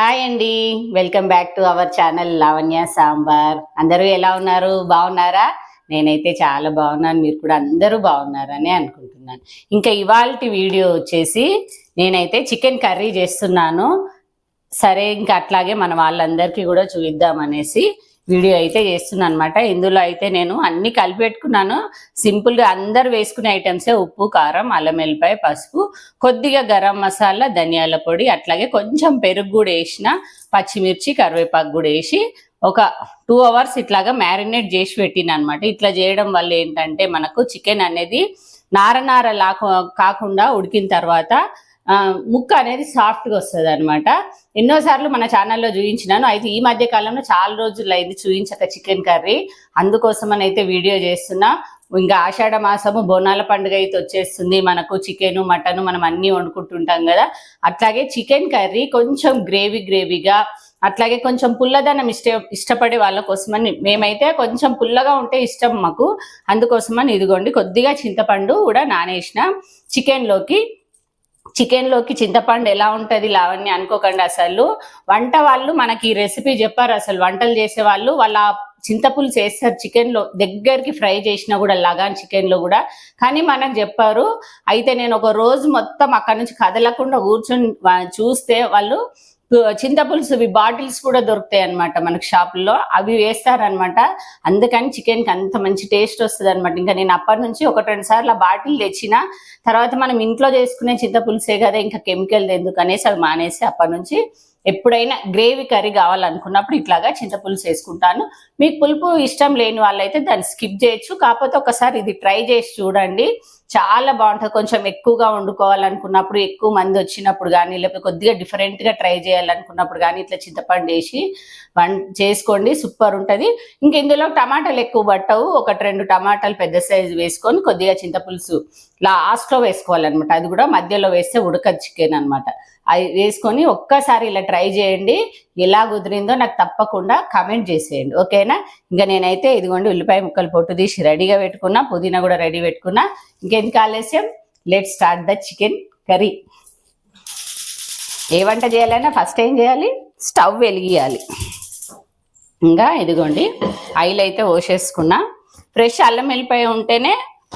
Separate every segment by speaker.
Speaker 1: Hi అండి. Welcome back to our channel Lavanya Sambar. అందరూ ఎలా ఉన్నారు? బాగున్నారా? నేనైతే చాలా బాగున్నాను. మీరు కూడా అందరూ బాగున్నారని అనుకుంటున్నాను. ఇంకా ఇవాళ వీడియో వచ్చేసి నేనైతే చికెన్ కర్రీ చేస్తున్నాను. సరే ఇంకా అట్లాగే మన వాళ్ళందరికీ కూడా చూద్దామనేసి వీడియో అయితే చేస్తున్నాను అనమాట ఇందులో అయితే నేను అన్ని కలిపి పెట్టుకున్నాను. సింపుల్గా అందరు వేసుకునే ఐటమ్సే ఉప్పు కారం అల్లం వెల్లిపాయ పసుపు కొద్దిగా గరం మసాలా ధనియాల పొడి అట్లాగే కొంచెం పెరుగు కూడా వేసిన పచ్చిమిర్చి కరివేపాకు కూడా వేసి ఒక టూ అవర్స్ ఇట్లాగా మ్యారినేట్ చేసి పెట్టిన అనమాట ఇట్లా చేయడం వల్ల ఏంటంటే మనకు చికెన్ అనేది నార నార లాక కాకుండా ఉడికిన తర్వాత ముక్క అనేది సాఫ్ట్గా వస్తుంది అనమాట ఎన్నోసార్లు మన ఛానల్లో చూపించినాను అయితే ఈ మధ్య కాలంలో చాలా రోజులు అయింది చూపించక చికెన్ కర్రీ. అందుకోసమని అయితే వీడియో చేస్తున్నా. ఇంకా ఆషాఢ మాసము బోనాల పండుగ అయితే వచ్చేస్తుంది. మనకు చికెన్ మటన్ మనం అన్నీ వండుకుంటుంటాం కదా. అట్లాగే చికెన్ కర్రీ కొంచెం గ్రేవీ గ్రేవీగా అట్లాగే కొంచెం పుల్లదనం ఇష్ట ఇష్టపడే వాళ్ళ కోసమని మేమైతే కొంచెం పుల్లగా ఉంటే ఇష్టం మాకు. అందుకోసమని ఇదిగోండి కొద్దిగా చింతపండు కూడా నానేసిన చికెన్లోకి చికెన్లోకి చింతపండు ఎలా ఉంటుంది లావణ్య అనుకోకండి అసలు. వంట వాళ్ళు మనకి ఈ రెసిపీ చెప్పారు అసలు. వంటలు చేసే వాళ్ళు వాళ్ళ చింతపులుసు వేస్తారు చికెన్లో. దగ్గరికి ఫ్రై చేసినా కూడా లగాన్ చికెన్లో కూడా. కానీ మనకు చెప్పారు అయితే నేను ఒక రోజు మొత్తం అక్కడ నుంచి కదలకుండా కూర్చొని చూస్తే వాళ్ళు చింతపులుసు ఇవి బాటిల్స్ కూడా దొరుకుతాయి అనమాట మనకు షాపుల్లో. అవి వేస్తారనమాట అందుకని చికెన్కి అంత మంచి టేస్ట్ వస్తుంది అనమాట ఇంకా నేను అప్పటి నుంచి ఒకటి రెండు సార్లు ఆ బాటిల్ తెచ్చిన తర్వాత మనం ఇంట్లో చేసుకునే చింతపులుసే కదా ఇంకా కెమికల్ ఎందుకు అనేసి అవి మానేసి అప్పటి నుంచి ఎప్పుడైనా గ్రేవీ కర్రీ కావాలనుకున్నప్పుడు ఇట్లాగా చింతపులుసు వేసుకుంటాను. మీకు పులుపు ఇష్టం లేని వాళ్ళైతే దాన్ని స్కిప్ చేయొచ్చు. కాకపోతే ఒకసారి ఇది ట్రై చేసి చూడండి. చాలా బాగుంటుంది. కొంచెం ఎక్కువగా వండుకోవాలనుకున్నప్పుడు ఎక్కువ మంది వచ్చినప్పుడు కానీ లేకపోతే కొద్దిగా డిఫరెంట్గా ట్రై చేయాలనుకున్నప్పుడు కానీ ఇట్లా చింతపండు వేసి వన్ చేసుకోండి సూపర్ ఉంటుంది. ఇంక ఇందులో టమాటాలు ఎక్కువ పట్టవు. ఒకటి రెండు టమాటాలు పెద్ద సైజు వేసుకొని కొద్దిగా చింతపులుసు లాస్ట్లో వేసుకోవాలన్నమాట. అది కూడా మధ్యలో వేస్తే ఉడకదు చికెన్ అనమాట అది వేసుకొని ఒక్కసారి ఇలా ట్రై చేయండి. ఎలా కుదిరిందో నాకు తప్పకుండా కమెంట్ చేసేయండి. ఓకేనా? ఇంకా నేనైతే ఇదిగోండి ఉల్లిపాయ ముక్కలు పొట్టు తీసి రెడీగా పెట్టుకున్నా పుదీనా కూడా రెడీ పెట్టుకున్నా. ఇంకెందుకు ఆలస్యం let start the chicken curry ఏ వంట చేయాలన్నా ఫస్ట్ ఏం చేయాలి? స్టవ్ వెలిగియాలి. ఇంకా ఇదిగోండి ఆయిల్ అయితే పోసేసుకున్నా. ఫ్రెష్ అల్లం వెళ్ళిపోయి ఉంటేనే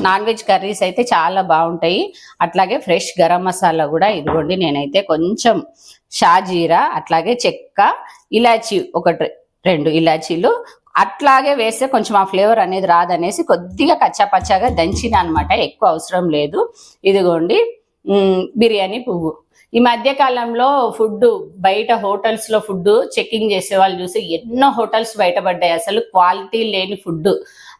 Speaker 1: నాన్ వెజ్ కర్రీస్ అయితే చాలా బాగుంటాయి. అట్లాగే ఫ్రెష్ గరం మసాలా కూడా ఇదిగోండి నేనైతే కొంచెం షాజీరా అట్లాగే చెక్క ఇలాచి ఒకటి రెండు ఇలాచీలు అట్లాగే వేస్తే కొంచెం ఆ ఫ్లేవర్ అనేది రాదనేసి కొద్దిగా కచ్చా పచ్చాగా దంచిన అనమాట ఎక్కువ అవసరం లేదు. ఇదిగోండి. బిర్యానీ పువ్వు. ఈ మధ్య కాలంలో ఫుడ్ బయట హోటల్స్లో ఫుడ్ చెకింగ్ చేసే వాళ్ళు చూసి ఎన్నో హోటల్స్ బయటపడ్డాయి. అసలు క్వాలిటీ లేని ఫుడ్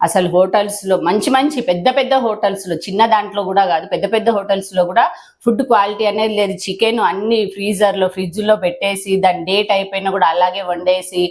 Speaker 1: అసలు హోటల్స్లో మంచి మంచి పెద్ద పెద్ద హోటల్స్లో చిన్న దాంట్లో కూడా కాదు పెద్ద పెద్ద హోటల్స్లో కూడా ఫుడ్ క్వాలిటీ అనేది లేదు. చికెన్ అన్ని ఫ్రీజర్లో ఫ్రిడ్జ్లో పెట్టేసి దాని డేట్ అయిపోయినా కూడా అలాగే వండేసి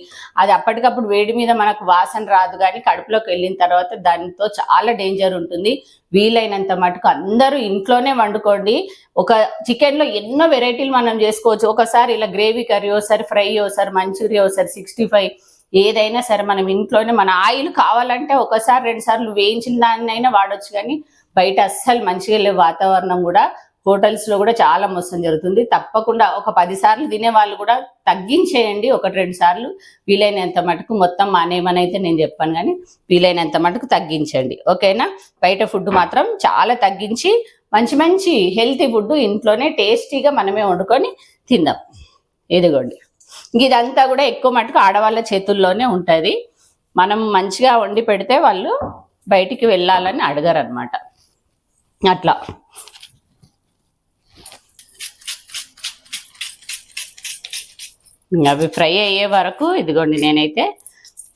Speaker 1: అది అప్పటికప్పుడు వేడి మీద మనకు వాసన రాదు కానీ కడుపులోకి వెళ్ళిన తర్వాత దానితో చాలా డేంజర్ ఉంటుంది. వీలైనంత మటుకు అందరూ ఇంట్లోనే వండుకోండి. ఒక చికెన్లో ఎన్నో వెరైటీలు మనం చేసుకోవచ్చు. ఒకసారి ఇలా గ్రేవీ కర్రీ ఒకసారి ఫ్రై ఒకసారి మంచూరియా ఒకసారి సిక్స్టీ ఫైవ్ ఏదైనా సరే మనం ఇంట్లోనే మన ఆయిల్ కావాలంటే ఒకసారి రెండు సార్లు వేయించిన దాన్నైనా వాడొచ్చు కానీ బయట అస్సలు మంచిగా లేవు వాతావరణం కూడా. హోటల్స్లో కూడా చాలా మోసం జరుగుతుంది. తప్పకుండా ఒక పది సార్లు తినే వాళ్ళు కూడా తగ్గించేయండి. ఒకటి రెండు సార్లు వీలైనంత మటుకు మొత్తం మానేయమని అయితే నేను చెప్పాను కానీ వీలైనంత మటుకు తగ్గించండి. ఓకేనా? బయట ఫుడ్ మాత్రం చాలా తగ్గించి మంచి మంచి హెల్తీ ఫుడ్ ఇంట్లోనే టేస్టీగా మనమే వండుకొని తిందాం. ఇదిగోండి. ఇదంతా కూడా ఎక్కువ మటుకు ఆడవాళ్ళ చేతుల్లోనే ఉంటుంది. మనం మంచిగా వండి పెడితే వాళ్ళు బయటికి వెళ్ళాలని అడగరు అనమాట అట్లా. అవి ఫ్రై అయ్యే వరకు ఇదిగోండి నేనైతే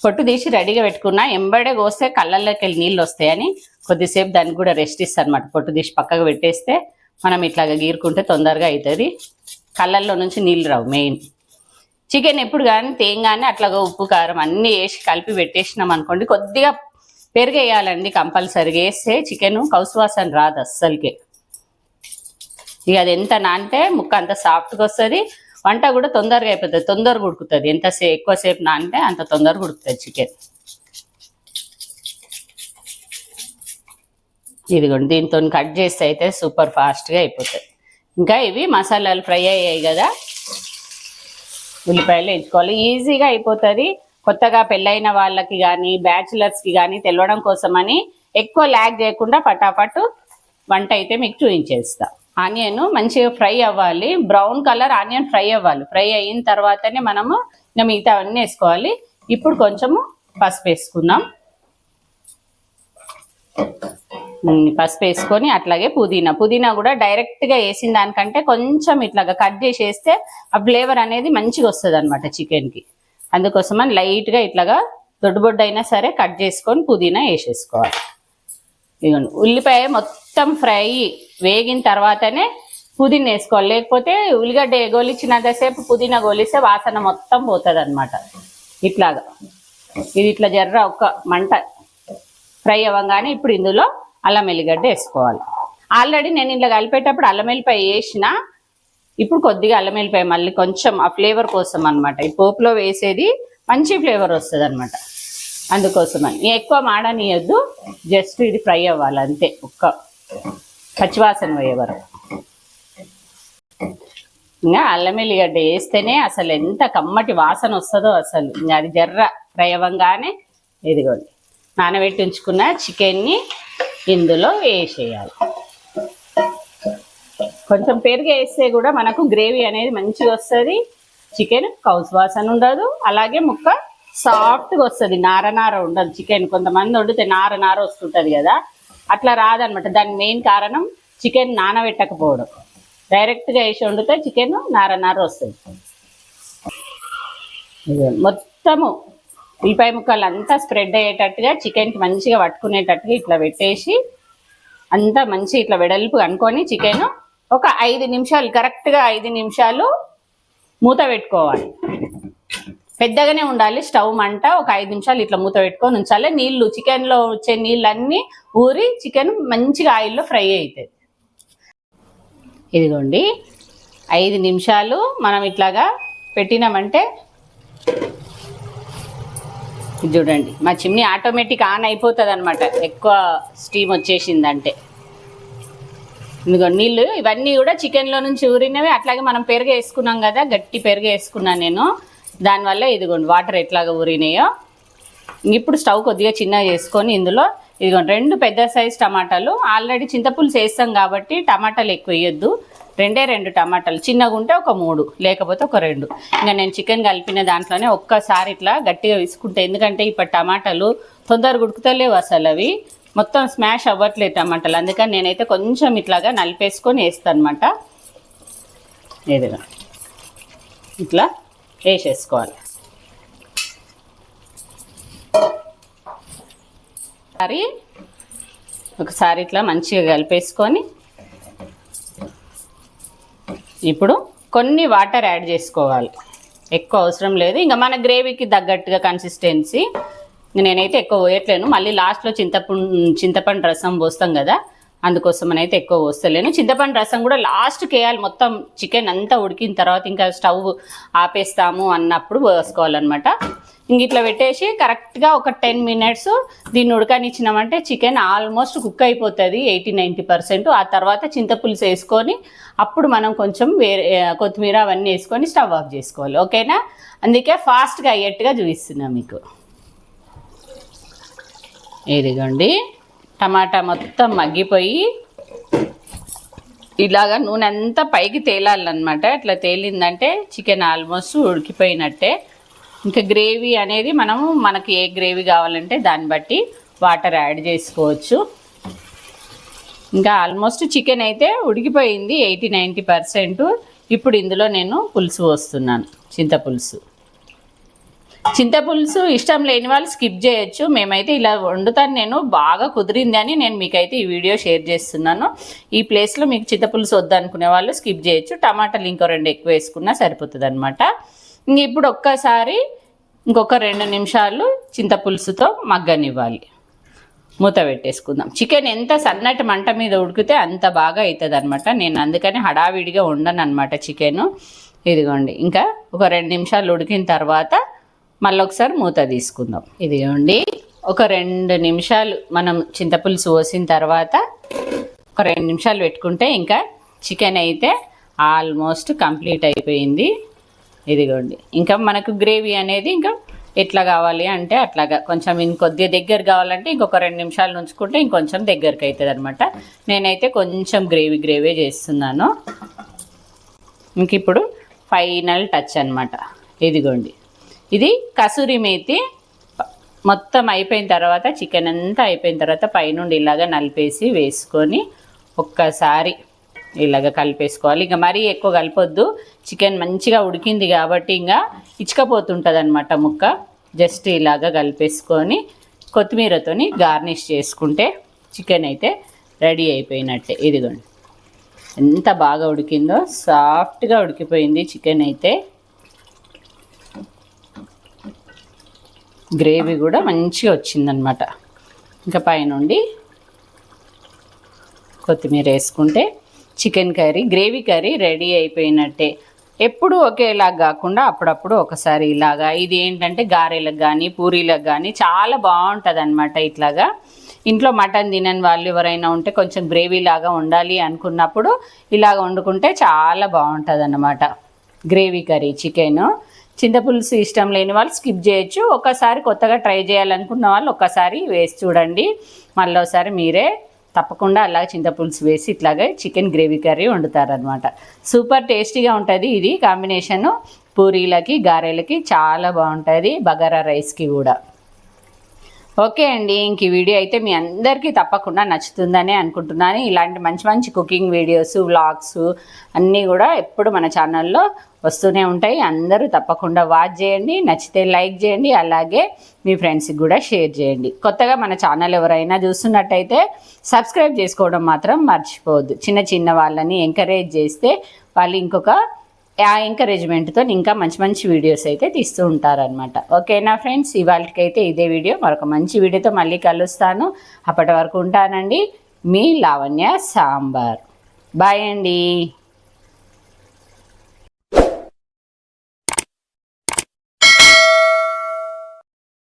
Speaker 1: పొట్టు తీసి రెడీగా పెట్టుకున్నా. ఎంబడే కోస్తే కళ్ళల్లోకి వెళ్ళి నీళ్ళు వస్తాయని కొద్దిసేపు దానికి కూడా రెస్ట్ ఇస్తాను అనమాట పొట్టు తీసి పక్కకు పెట్టేస్తే మనం ఇట్లాగ గీరుకుంటే తొందరగా అవుతుంది కళ్ళల్లో నుంచి నీళ్ళు రావు మెయిన్. చికెన్ ఎప్పుడు కానీ తేంగానే అట్లాగా ఉప్పు కారం అన్నీ వేసి కలిపి పెట్టేసినాం అనుకోండి కొద్దిగా పెరుగు వేయాలండి కంపల్సరీగా. వేస్తే చికెన్ కౌసువాసన రాదు అస్సలకే. ఇక అది ఎంత నానితే ముక్క అంత సాఫ్ట్గా వస్తుంది. వంట కూడా తొందరగా అయిపోతుంది తొందరగా ఉడుకుతుంది. ఎంత సే ఎక్కువసేపు నానితే అంత తొందరగా ఉడుకుతుంది చికెన్. ఇదిగోండి దీంతో కట్ చేస్తే అయితే సూపర్ ఫాస్ట్గా అయిపోతుంది ఇంకా ఇవి మసాలాలు ఫ్రై అయ్యాయి కదా. ఉల్లిపాయలు వేయించుకోవాలి. ఈజీగా అయిపోతుంది. కొత్తగా పెళ్ళైన వాళ్ళకి కానీ బ్యాచిలర్స్కి కానీ తెలవడం కోసమని ఎక్కువ ల్యాగ్ చేయకుండా పటాపట్ వంట అయితే మీకు చూపించేస్తాను ఆనియన్ మంచిగా ఫ్రై అవ్వాలి. బ్రౌన్ కలర్ ఆనియన్ ఫ్రై అవ్వాలి. ఫ్రై అయిన తర్వాతనే మనము ఇంకా మిగతా అన్నీ వేసుకోవాలి. ఇప్పుడు కొంచెము పసుపు వేసుకుందాం. పసుపు వేసుకొని అట్లాగే పుదీనా. పుదీనా కూడా డైరెక్ట్గా వేసిన దానికంటే కొంచెం ఇట్లాగా కట్ చేసి వేస్తే ఆ ఫ్లేవర్ అనేది మంచిగా వస్తుంది అనమాట చికెన్కి. అందుకోసమని లైట్గా ఇట్లాగా దొడ్డుబొడ్డు అయినా సరే కట్ చేసుకొని పుదీనా వేసేసుకోవాలి. ఇదిగోండి ఉల్లిపాయ మొత్తం ఫ్రై వేగిన తర్వాతనే పుదీనా వేసుకోవాలి. లేకపోతే ఉల్లిగడ్డ గోలిచ్చినంతసేపు పుదీనా గోలిస్తే వాసన మొత్తం పోతుంది అనమాట ఇట్లాగా. ఇది ఇట్లా జర్ర ఒక్క మంట ఫ్రై అవ్వగానే ఇప్పుడు ఇందులో అల్లం వెల్లిగడ్డ వేసుకోవాలి. ఆల్రెడీ నేను ఇలా కలిపేటప్పుడు అల్లం వెల్లిపాయ వేసిన ఇప్పుడు కొద్దిగా అల్లం వెల్లిపాయ మళ్ళీ కొంచెం ఆ ఫ్లేవర్ కోసం అన్నమాట. ఈ పోపులో వేసేది మంచి ఫ్లేవర్ వస్తుంది అనమాట అందుకోసమని. ఎక్కువ మాడనియద్దు. జస్ట్ ఇది ఫ్రై అవ్వాలి అంతే. ఒక్క పచ్చివాసన పోయే వరకు. ఇంకా అల్లం వెల్లిగడ్డ వేస్తేనే అసలు ఎంత కమ్మటి వాసన వస్తుందో అసలు. అది జర్ర ఫ్రై అవ్వగానే ఇదిగోండి. నానబెట్టి ఉంచుకున్న చికెన్ని ఇందులో వేసేయాలి. కొంచెం పెరుగు వేస్తే కూడా మనకు గ్రేవీ అనేది మంచిగా వస్తుంది. చికెన్ కౌస్ వాసన ఉండదు. అలాగే ముక్క సాఫ్ట్గా వస్తుంది. నార నార ఉండదు. చికెన్ కొంతమంది వండితే నార నార వస్తుంటుంది కదా. అట్లా రాదనమాట. దాని మెయిన్ కారణం చికెన్ నానబెట్టకపోవడం. డైరెక్ట్గా వేసి వండితే చికెన్ నార నార వస్తుంది. మొత్తము ఉల్లిపాయ ముక్కలు అంతా స్ప్రెడ్ అయ్యేటట్టుగా చికెన్కి మంచిగా పట్టుకునేటట్టుగా ఇట్లా పెట్టేసి అంతా మంచి ఇట్లా వెడల్పు అనుకొని చికెన్ ఒక ఐదు నిమిషాలు కరెక్ట్గా ఐదు నిమిషాలు మూత పెట్టుకోవాలి. పెద్దగానే ఉండాలి. స్టవ్ మంట ఒక ఐదు నిమిషాలు ఇట్లా మూత పెట్టుకొని ఉంచాలి. నీళ్ళు చికెన్లో వచ్చే నీళ్ళన్నీ ఊరి చికెన్ మంచిగా ఆయిల్లో ఫ్రై అవుతుంది ఇదిగోండి. ఐదు నిమిషాలు మనం ఇట్లాగా పెట్టినామంటే ఇది చూడండి. మా చిమ్నీ ఆటోమేటిక్ ఆన్ అయిపోతుంది అనమాట ఎక్కువ స్టీమ్ వచ్చేసిందంటే. ఇదిగో నీళ్ళు ఇవన్నీ కూడా చికెన్లో నుంచి ఊరినవి. అట్లాగే మనం పెరుగు వేసుకున్నాం కదా గట్టి పెరుగు వేసుకున్నాను నేను. దానివల్ల ఇదిగోండి వాటర్ ఎట్లాగా ఊరినాయో. ఇప్పుడు స్టవ్ కొద్దిగా చిన్నగా చేసుకొని ఇందులో ఇదిగోండి రెండు పెద్ద సైజ్ టమాటాలు. ఆల్రెడీ చింతపులుసు వేస్తాం కాబట్టి టమాటాలు ఎక్కువ వేయొద్దు. రెండే రెండు టమాటాలు. చిన్నగా ఉంటే ఒక మూడు లేకపోతే ఒక రెండు. ఇంకా నేను చికెన్ కలిపిన దాంట్లోనే ఒక్కసారి ఇట్లా గట్టిగా విసుకుంటే ఎందుకంటే ఇప్పుడు టమాటాలు తొందరగా ఉడుకుతలేవు అసలు అవి. మొత్తం స్మాష్ అవ్వట్లేదు టమాటాలు. అందుకని నేనైతే కొంచెం ఇట్లాగా నలిపేసుకొని వేస్తాను అనమాట ఏదిగా ఇట్లా వేసేసుకోవాలి. ఒకసారి ఒకసారి ఇట్లా మంచిగా కలిపేసుకొని ఇప్పుడు కొన్ని వాటర్ యాడ్ చేసుకోవాలి. ఎక్కువ అవసరం లేదు. ఇంకా మన గ్రేవీకి తగ్గట్టుగా కన్సిస్టెన్సీ నేనైతే ఎక్కువ పోయట్లేను. మళ్ళీ లాస్ట్లో చింతపండు చింతపండు రసం పోస్తాం కదా అందుకోసం అయితే ఎక్కువ పోస్తలేను చింతపండు రసం కూడా లాస్ట్కి వేయాలి. మొత్తం చికెన్ అంతా ఉడికిన తర్వాత ఇంకా స్టవ్ ఆపేస్తాము అన్నప్పుడు పోసుకోవాలన్నమాట. ఇంక ఇట్లా పెట్టేసి కరెక్ట్గా ఒక టెన్ మినిట్స్ దీన్ని ఉడకనిచ్చినామంటే చికెన్ ఆల్మోస్ట్ కుక్ అయిపోతుంది ఎయిటీ నైంటీ పర్సెంట్ ఆ తర్వాత చింతపులుసు వేసుకొని అప్పుడు మనం కొంచెం వేరే కొత్తిమీర అవన్నీ వేసుకొని స్టవ్ ఆఫ్ చేసుకోవాలి. ఓకేనా? అందుకే ఫాస్ట్గా అయ్యేట్టుగా చూపిస్తున్నా మీకు. ఇదిగోండి. టమాటా మొత్తం మగ్గిపోయి ఇలాగా నూనె అంతా పైకి తేలాలన్నమాట. అట్లా తేలిందంటే చికెన్ ఆల్మోస్ట్ ఉడికిపోయినట్టే. ఇంకా గ్రేవీ అనేది మనము మనకి ఏ గ్రేవీ కావాలంటే దాన్ని బట్టి వాటర్ యాడ్ చేసుకోవచ్చు. ఇంకా ఆల్మోస్ట్ చికెన్ అయితే ఉడికిపోయింది ఎయిటీ నైంటీ పర్సెంట్. ఇప్పుడు ఇందులో నేను పులుసు పోస్తున్నాను చింతపులుసు చింతపులుసు ఇష్టం లేని వాళ్ళు స్కిప్ చేయొచ్చు. మేమైతే ఇలా వండుతాను నేను. బాగా కుదిరింది అని నేను మీకైతే ఈ వీడియో షేర్ చేస్తున్నాను. ఈ ప్లేస్లో మీకు చింతపులుసు వద్దనుకునే వాళ్ళు స్కిప్ చేయొచ్చు. టమాటాలు ఇంకో రెండు ఎక్కువ వేసుకున్నా సరిపోతుంది అనమాట ఇంక ఇప్పుడు ఒక్కసారి ఇంకొక రెండు నిమిషాలు చింతపులుసుతో మగ్గనివ్వాలి. మూత పెట్టేసుకుందాం. చికెన్ ఎంత సన్నటి మంట మీద ఉడికితే అంత బాగా అవుతుంది అనమాట నేను అందుకని హడావిడిగా ఉండను అనమాట చికెను ఇదిగోండి. ఇంకా ఒక రెండు నిమిషాలు ఉడికిన తర్వాత మళ్ళీ ఒకసారి మూత తీసుకుందాం. ఇదిగోండి ఒక రెండు నిమిషాలు మనం చింతపులుసు పోసిన తర్వాత ఒక రెండు నిమిషాలు పెట్టుకుంటే ఇంకా చికెన్ అయితే ఆల్మోస్ట్ కంప్లీట్ అయిపోయింది. ఇదిగోండి ఇంకా మనకు గ్రేవీ అనేది ఇంకా ఎట్లా కావాలి అంటే అట్లాగా కొంచెం ఇంకొద్దిగా దగ్గర కావాలంటే ఇంకొక రెండు నిమిషాలు ఉంచుకుంటే ఇంకొంచెం దగ్గరకు అవుతుంది అనమాట నేనైతే కొంచెం గ్రేవీ గ్రేవీ చేస్తున్నాను. ఇంక ఇప్పుడు ఫైనల్ టచ్ అనమాట ఇదిగోండి ఇది కసూరి మేతి మొత్తం అయిపోయిన తర్వాత చికెన్ అంతా అయిపోయిన తర్వాత పైనుండి ఇలాగ నలిపేసి వేసుకొని ఒక్కసారి ఇలాగ కలిపేసుకోవాలి. ఇంకా మరీ ఎక్కువ కలపొద్దు. చికెన్ మంచిగా ఉడికింది కాబట్టి ఇంకా ఇచ్చకపోతుంటుంది అనమాట ముక్క. జస్ట్ ఇలాగ కలిపేసుకొని కొత్తిమీరతోని గార్నిష్ చేసుకుంటే చికెన్ అయితే రెడీ అయిపోయినట్టే. ఇదిగోండి. ఎంత బాగా ఉడికిందో సాఫ్ట్గా ఉడికిపోయింది చికెన్ అయితే. గ్రేవీ కూడా మంచిగా వచ్చిందనమాట ఇంకా పైనుండి కొత్తిమీర వేసుకుంటే chicken curry gravy curry ready అయిపోయినట్టే. ఎప్పుడు ఒకేలా కాకుండా అప్పుడప్పుడు ఒకసారి ఇలాగా. ఇది ఏంటంటే గారెలకు కానీ పూరీలకు కానీ చాలా బాగుంటుంది అనమాట ఇట్లాగా. ఇంట్లో మటన్ తినని వాళ్ళు ఎవరైనా ఉంటే కొంచెం గ్రేవీ లాగా ఉండాలి అనుకున్నప్పుడు ఇలాగ వండుకుంటే చాలా బాగుంటుంది అన్నమాట గ్రేవీ కర్రీ చికెను. చింతపులుసు ఇష్టం లేని వాళ్ళు స్కిప్ చేయొచ్చు. ఒకసారి కొత్తగా ట్రై చేయాలనుకున్న వాళ్ళు ఒక్కసారి వేసి చూడండి. మళ్ళీ ఒకసారి మీరే తప్పకుండా అలాగే చింతపులుసు వేసి ఇట్లాగే చికెన్ గ్రేవీ కర్రీ వండుతారనమాట సూపర్ టేస్టీగా ఉంటుంది ఇది కాంబినేషను. పూరీలకి గారెలకి చాలా బాగుంటుంది. బగారా రైస్కి కూడా. ఓకే అండి ఇంక ఈ వీడియో అయితే మీ అందరికీ తప్పకుండా నచ్చుతుందని అనుకుంటున్నాను. ఇలాంటి మంచి మంచి కుకింగ్ వీడియోస్ వ్లాగ్స్ అన్నీ కూడా ఎప్పుడు మన ఛానల్లో వస్తూనే ఉంటాయి. అందరూ తప్పకుండా వాచ్ చేయండి నచ్చితే లైక్ చేయండి అలాగే మీ ఫ్రెండ్స్కి కూడా షేర్ చేయండి. కొత్తగా మన ఛానల్ ఎవరైనా చూస్తున్నట్టయితే సబ్స్క్రైబ్ చేసుకోవడం మాత్రం మర్చిపోవద్దు. చిన్న చిన్న వాళ్ళని ఎంకరేజ్ చేస్తే వాళ్ళు ఇంకొక ఆ ఎంకరేజ్మెంట్తో ఇంకా మంచి మంచి వీడియోస్ అయితే తీస్తూ ఉంటారనమాట ఓకేనా ఫ్రెండ్స్ ఇవాళకైతే ఇదే వీడియో మరొక మంచి వీడియోతో మళ్ళీ కలుస్తాను. అప్పటి వరకు ఉంటానండి. మీ లావణ్య సాంబార్. బాయ్ అండి.